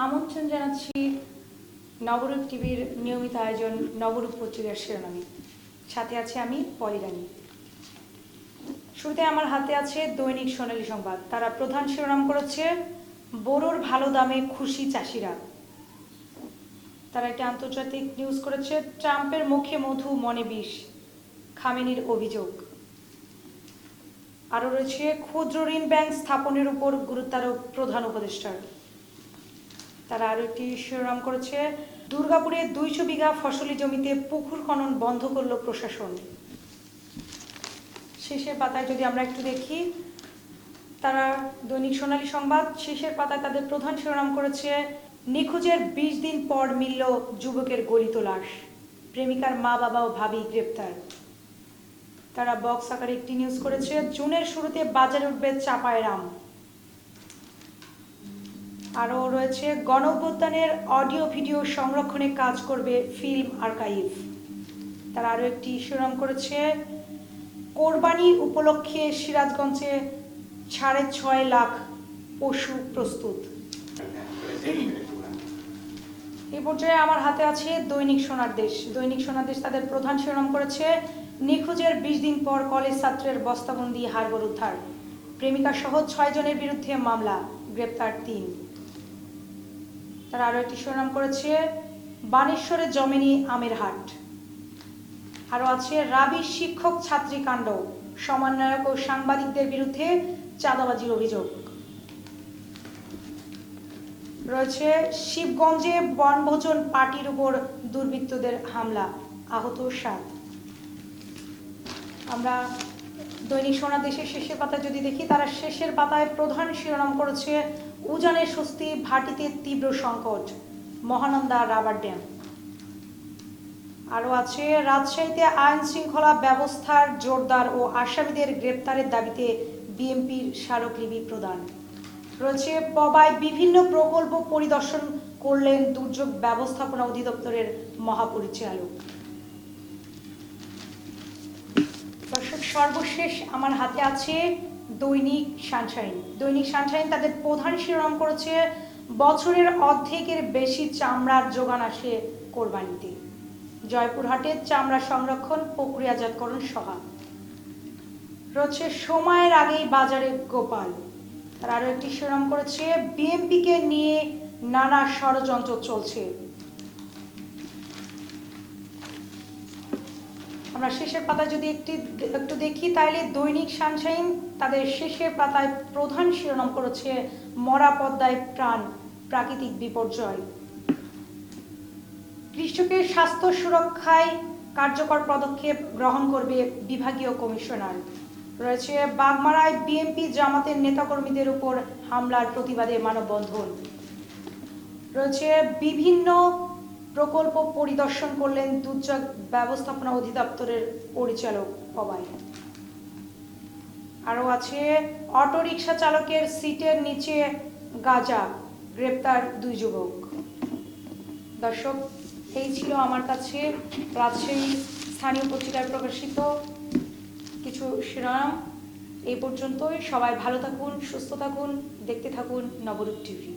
আমন্ত্রণ জানাচ্ছি নবরূপ টিভির নিয়মিত আয়োজন, নবরূপ পত্রিকার শিরোনামে। সাথে আছে আমি পলিরানী শুরুতে আমার হাতে আছে দৈনিক সোনালী সংবাদ। তারা প্রধান শিরোনাম করেছে, বোরোর ভালো দামে খুশি চাষিরা। তারা একটি আন্তর্জাতিক নিউজ করেছে, ট্রাম্পের মুখে মধু, মনে বিষ। খামেনির অভিযোগ। আরও রয়েছে, ক্ষুদ্র ঋণ ব্যাংক স্থাপনের উপর গুরুত্বারোপ প্রধান উপদেষ্টার। তারা আরও একটি শিরোনাম করেছে। দুর্গাপুরে দুইশো বিঘা ফসলি জমিতে পুকুর খনন বন্ধ করল প্রশাসন। শেষের পাতায় যদি আমরা একটু দেখি, তারা দৈনিক সোনালী সংবাদ, শেষের পাতায় তাদের প্রধান শিরোনাম করেছে, নিখোঁজের বিশ দিন পর মিলল যুবকের গলিত লাশ প্রেমিকার মা বাবা ও ভাবি গ্রেপ্তার। তারা বক্স আকারে একটি নিউজ করেছে, জুনের শুরুতে বাজারে উঠবে চাপায় রাম। আরও রয়েছে গণ অডিও ভিডিও সংরক্ষণে কাজ করবে ফিল্ম আর্কাইভ। তারা আরও একটি শিরোনাম করেছে, কোরবানি উপলক্ষে সিরাজগঞ্জে সাড়ে ছয় লাখ পশু প্রস্তুত। এই পর্যায়ে আমার হাতে আছে দৈনিক সোনার দেশ। দৈনিক সোনার দেশ তাদের প্রধান শিরোনাম করেছে, নিখোঁজের বিশ দিন পর কলেজ ছাত্রের বস্তাবন্দি হারবর উদ্ধার। প্রেমিকা সহ ছয় জনের বিরুদ্ধে মামলা, গ্রেপ্তার তিন। তারা আরও একটি শিরোনাম করেছে বানেশ্বরে জমেনি আমের হাট। আরও আছে, রাবি শিক্ষক ছাত্রী কাণ্ড, সমন্বয়ক ও সাংবাদিকদের বিরুদ্ধে চাঁদাবাজির অভিযোগ। রয়েছে, শিবগঞ্জে বনভোজন পার্টির উপর দুর্বৃত্তদের হামলা, আহত সাত। আমরা দৈনিক সোনা দেশের শেষের পাতায় যদি দেখি, তারা শেষের পাতায় প্রধান শিরোনাম করেছে উজানের স্বস্তি, ভাটিতে তীব্র সংকট, মহানন্দা রাবার ড্যাম। আরও আছে, রাজশাহীতে আইন শৃঙ্খলা ব্যবস্থার জোরদার ও আসামিদের গ্রেপ্তারের দাবিতে বিএনপির স্মারকলিপি প্রদান। রয়েছে পবায় বিভিন্ন প্রকল্প পরিদর্শন করলেন দুর্যোগ ব্যবস্থাপনা অধিদপ্তরের মহাপরিচালক। দর্শক, সর্বশেষ আমার হাতে আছে দৈনিক সানশাইন। দৈনিক সানশাইন তাদের প্রধান শিরোনাম করেছে, বছরের অর্ধেকের বেশি চামড়ার যোগান আসে কোরবানিতে। জয়পুরহাটের চামড়া সংরক্ষণ প্রক্রিয়াজাতকরণ সভা। রয়েছে সময়ের আগেই বাজারে গোপাল। তার আরও একটি শিরোনাম করেছে, বিএনপিকে নিয়ে নানা ষড়যন্ত্র চলছে। আমরা শেষের পাতায় যদি একটি একটু দেখি তাহলে দৈনিক সানশাইন তাদের শেষের পাতায় প্রধান শিরোনাম করেছে মরা পদ্মায় প্রাণ, প্রাকৃতিক বিপর্যয়। কৃষকের স্বাস্থ্য সুরক্ষায় কার্যকর পদক্ষেপ গ্রহণ করবে বিভাগীয় কমিশনার। রয়েছে বাগমারায় বিএনপি জামাতের নেতাকর্মীদের উপর হামলার প্রতিবাদে মানববন্ধন। রয়েছে বিভিন্ন প্রকল্প পরিদর্শন করলেন দুর্যোগ ব্যবস্থাপনা অধিদপ্তরের পরিচালক পবাই আরও আছে, অটোরিকশা চালকের সিটের নিচে গাজা, গ্রেপ্তার দুই যুবক। দর্শক, এই ছিল আমার কাছে রাজশাহী স্থানীয় পত্রিকায় প্রকাশিত কিছু শিরোনাম। এই পর্যন্তই। সবাই ভালো থাকুন, সুস্থ থাকুন, দেখতে থাকুন নবরূপ টিভি।